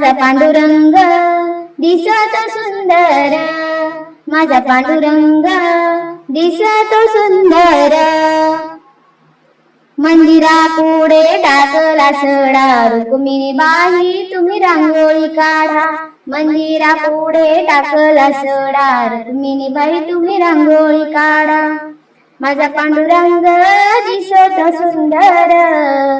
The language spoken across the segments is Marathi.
माझा पांडुरंग दिसत सुंदर. माझा पांडुरंग दिसत सुंदर. मंदिरा पुढे टाकला सडा. रुक्मिणी बाई तुम्ही रांगोळी काढा. मंदिरा पुढे टाकला सडा. रुक्मिणी बाई तुम्ही रांगोळी काढा. माझा पांडुरंग दिसत सुंदर.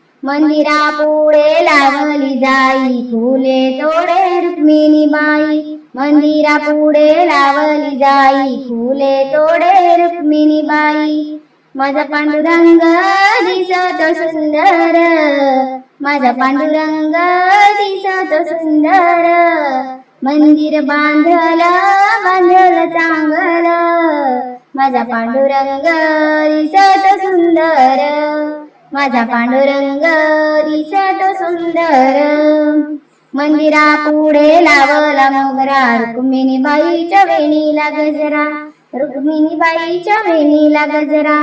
मंदिरा पुढे लावली जाई फुले तोडे रुक्मिणी बाई मंदिरा पुढे लावली जाई फुले तोडे रुक्मिणी बाई माझा पांडुरंग दिसत सुंदर माझा पांडुरंग दिसत सुंदर. मंदिर बांधल बांधल चांगल माझा पांडुरंग दिसत सुंदर. माझा पांडुरंग दिसत सुंदर. मंदिरा पुढे लावला मोगरा रुक्मिणी बाईच्या वेणीला गजरा रुक्मिणी बाईच्या वेणीला गजरा.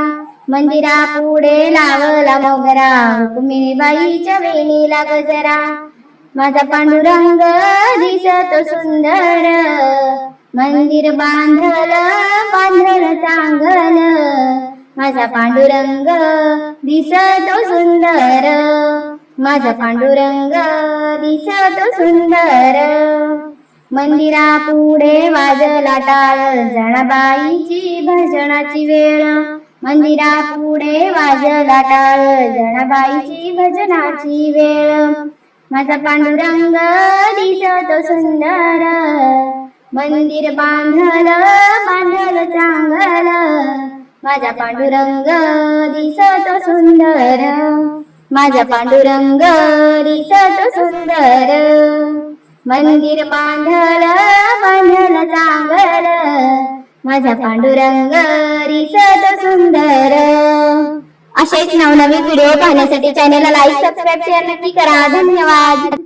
मंदिरा पुढे लावला मोगरा रुक्मिणी बाईच्या वेणीला गजरा. माझा पांडुरंग दिसत सुंदर. मंदिर बांधल बांधल चांगल. माझा पांडुरंग दिसत सुंदर. माझा पांडुरंग दिसत सुंदर. मंदिरा पुढे वाजला टाळ जणाबाईची भजनाची वेळ. मंदिरा पुढे वाजला टाळ जणाबाईची भजनाची वेळ. माझा पांडुरंग दिसत सुंदर. मंदिर बांधल बांधल चांगल. माझा पांडुरंग दिसत सुंदर. माझा पांडुरंग दिसत सुंदर. मंदिर बांधल बांधल चांगल माझा पांडुरंग दिसत सुंदर. असेच नवनवीन व्हिडिओ पाहण्यासाठी चॅनलला लाईक सबस्क्राईब शेअर नक्की करा. धन्यवाद.